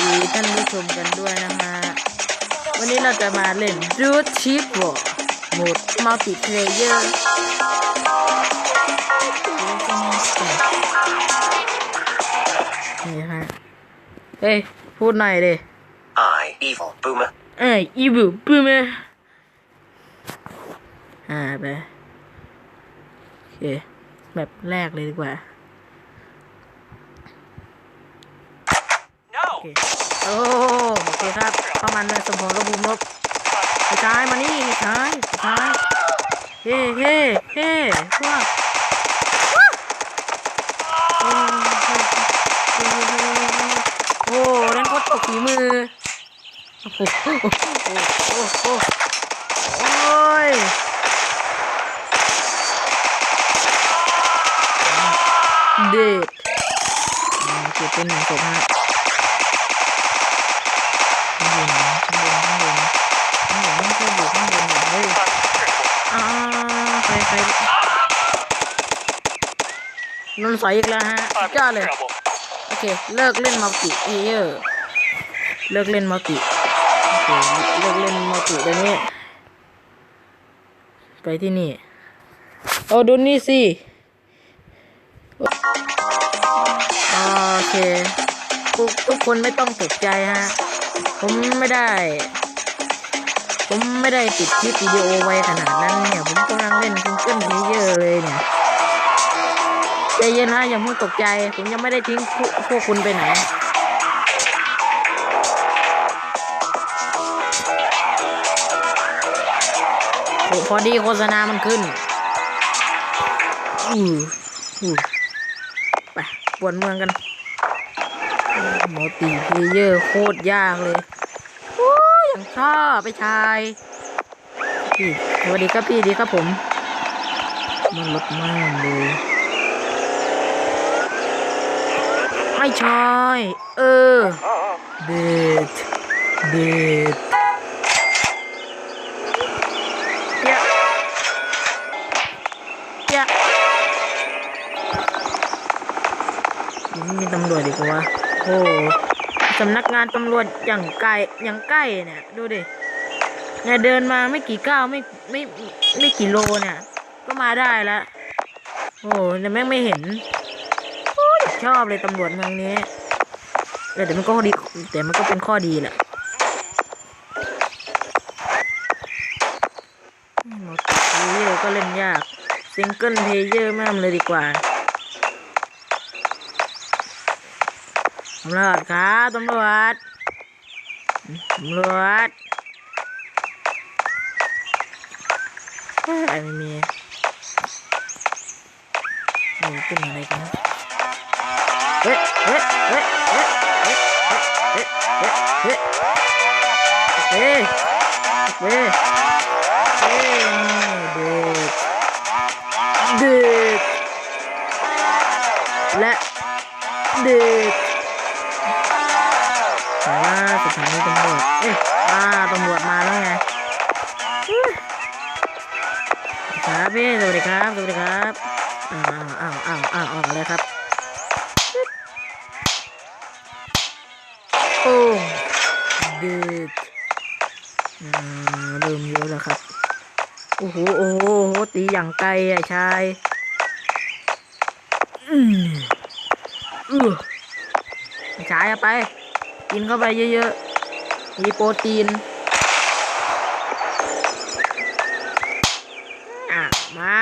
ดีท่านผู้ชมกันด้วยนะฮะ วันนี้เราจะมาเล่นรูทชิปโหมดมัลติเพลเยอร์นี่ฮะ เฮ้ย พูดหน่อยดิ I, evil boomer, เอ้ยอีบูปื้มยอ่าไปโอเคแบบแรกเลยดีกว่า โอเคโอ้โอเคครับเข้ามันเลยสมองระบุมบไอ้ชายมานี่ไอ้ชายไอ้ชายเฮ้เฮ้เฮ้พวกโอ้โอ้นั่นก็ตกฝีมือโอ้โหโอ้โหโอ้โหโอ้ยเด็ดอ่าเก็บเป็นหนึ่งศพฮะ ข้างบนข้างบนข้างบนข้างบนไม่ใช่อยู่ข้างบนอยู่เฮ้ยอ่าใครใครนนท์สอยอีกแล้วฮะสุดยอดเลยโอเคเลิกเล่นมัลติเพเยอร์เลิกเล่นมัลติโอเคเลิกเล่นมัลติเดี๋ยวนี้ไปที่นี่โอ้ดูนี่สิโอเคทุกทุกคนไม่ต้องตกใจฮะ ผมไม่ได้ ผมไม่ได้ปิดคลิปวิดีโอไว้ขนาดนั้นเนี่ย ผมกำลังเล่นซิงเกิลเพเยอร์เลยเนี่ยใจเย็นนะอย่าเพิ่งตกใจ ผมยังไม่ได้ทิ้งพวกคุณไปไหนโอ้พอดีโฆษณามันขึ้น อืออือไปปวนเมืองกัน มัลติเพลเยอร์โคตรยากเลยโอ้ยอย่างชอบไปชายพี่สวัสดีครับพี่ดีครับผม มันลดมากเลย ไม่ใช่เออ เด็ด เด็ดเยอะเยอะมีตำรวจอีกวะ โอ้สำนักงานตำรวจอย่างไกลอย่างใกล้เนี่ยดูดิเนี่ยเดินมาไม่กี่ก้าวไม่ไม่ไม่กี่โลเนี่ย ก็มาได้แล้วโอ้แต่แม่งไม่เห็นโอ้ชอบเลยตำรวจเมืองนี้แต่แต่มันก็ดีแต่มันก็เป็นข้อดีแหละหมดเยอร์ก็เล่นยากซิงเกิลเพลเยอร์แมากเลยดีกว่า ตำรวจครับตำรวจตำรวจเอ้ยไม่มีนี่ขึ้นอะไรกันนะเฮ้เฮ้ยเฮ้ยเฮ้ยเฮ้ยเฮ้ยเฮ้ยเฮ้ยเฮ้ยเฮ้ยเด็กเด็กและเด็ก ด็ดเริ่มเยอะแล้วครับ โอ้โห โอ้โห ตีอย่างไกลอะชาย อืมเออชายาไป กินเข้าไปเยอะๆ มีโปรตีน อะ มา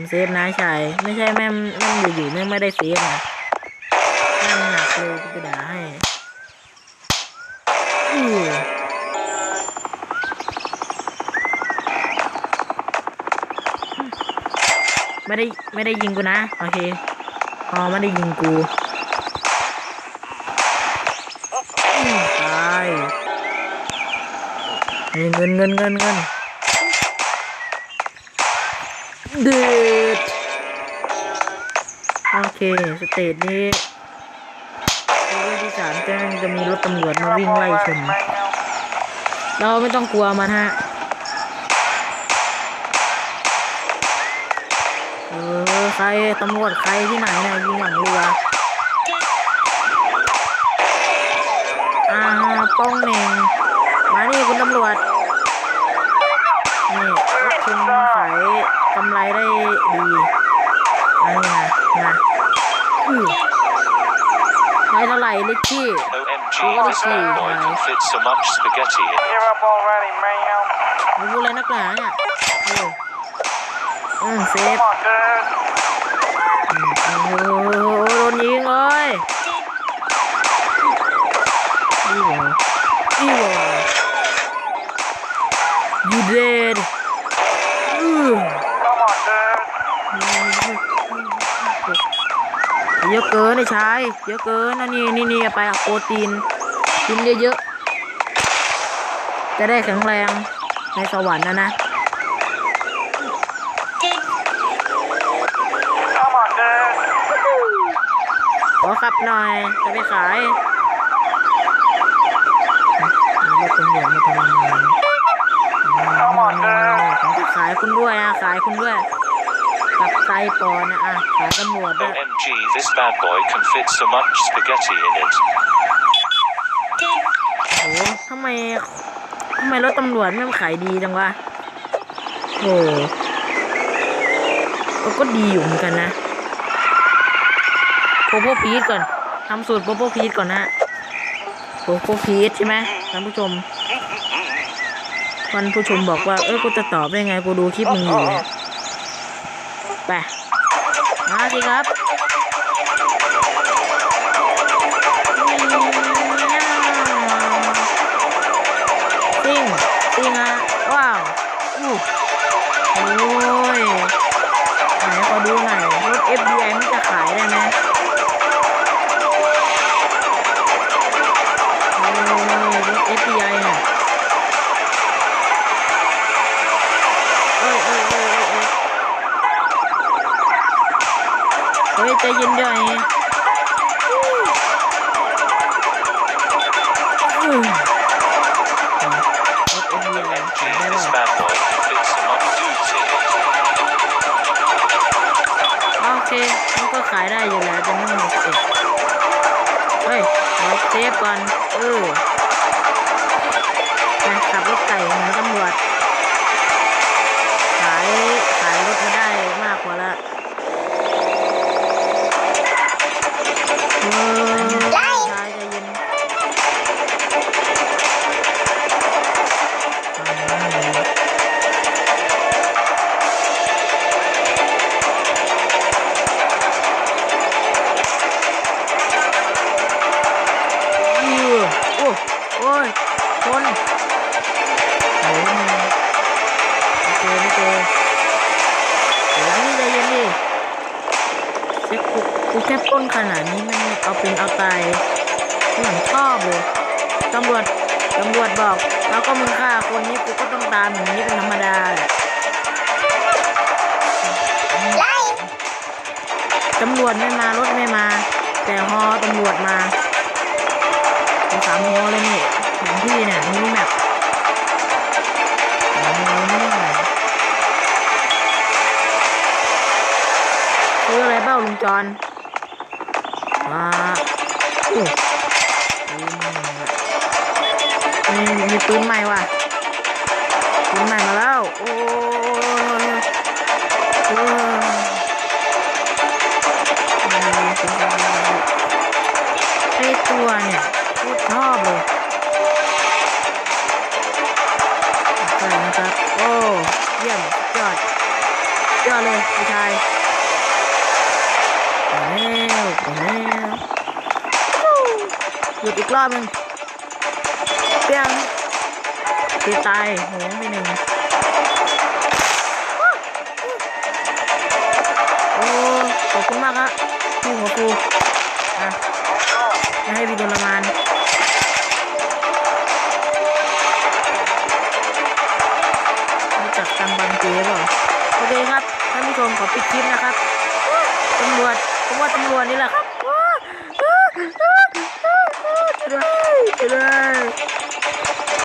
มเซฟนะชายไม่ใช่แม่แม่อยู่ๆแม่ไม่ได้เซฟนะแม่หนักเลยกูจะด่าให้ไม่ได้ไม่ได้ยิงกูนะ โอเคอ๋อไม่ได้ยิงกูตายเฮ้ยเงินเงินเงินเงิน เด็ดโอเค สเตจนี้ตัวที่สามแจ้งจะมีรถตำรวจมาวิ่งไล่ชนเราไม่ต้องกลัวมันฮะเออใครตำรวจใครที่ไหนเนี่ยยิงหลังเรืออ่าป้องเหน่งมานี่คุณตำรวจ นี่รถคุณขาย กำไรได้ดีอันนี้นะนะอือได้เท่าไหร่ลิกกี้ OMG, What this is bad he, boy guys? can fit so much spaghetti in it. You're up already, man. มึงพูดอะไรนักหนาเนี่ยเอออืมเซฟ Come on, dude. โอ้โหโดนยิงเลยนี่เหรอนี่เหรอ you dead อือ Come on, dude. เยอะเกินไอ้ชายเยอะเกินนะนี่นี่นี่ไปโปรตีนกินเยอะๆจะได้แข็งแรงในสวรรค์นะนะขอขับหน่อยจะไปขายรถตำรวจมาทำงานขายคุณด้วยอะขายคุณด้วย กับไตปอนนะอะขายตำรวจด้วย OMG, this bad boy can fit so much spaghetti in it. โอ้โหทำไมทำไมรถตำรวจไม่มาขายดีจังวะโอ้โหเออก็ดีอยู่เหมือนกันนะโปโปพีทก่อนทำสูตรโปโปพีทก่อนนะโปโปพีทใช่ไหมท่านผู้ชมท่านผู้ชมบอกว่า เออกูจะตอบได้ไงกูดูคลิปมึงอยู่เนี่ยไป มาสิครับ โอเคมันก็ขายได้อยู่แล้วจะไม่หมดเอ็ดเฮ้ยเราเซฟก่อนเออ ค่ปล้นขนาดนี้มันเอาเป็นเอาตายเหมือนชอบเลยตำรวจตำรวจบอก แล้วก็มึงฆ่าคนนี้กูก็ต้องตามอย่างนี้เป็นธรรมดาแหละตำรวจไม่มารถไม่มา แต่ฮอตำรวจมาเป็นสามฮอเลยนี่แผนที่เนี่ยมินิแมปสามฮอมินิแมปซื้ออะไรเบ้าลุงจอนอ่าโอ้ปืน มีมีปืนใหม่ว่ะ หยุดอีกรอบหนึงเปี้ยงตีตายโหไปหนึ่งโอ้ขอบคุณมากฮะพี่หัวฟูอะจะให้พี่โดนละมานรู้จักตังบังเจ๊เปล่าโอเคครับท่านผู้ชมขอปิดคลิปนะครับตำรวจผมว่าตำรวจนี่แหละครับ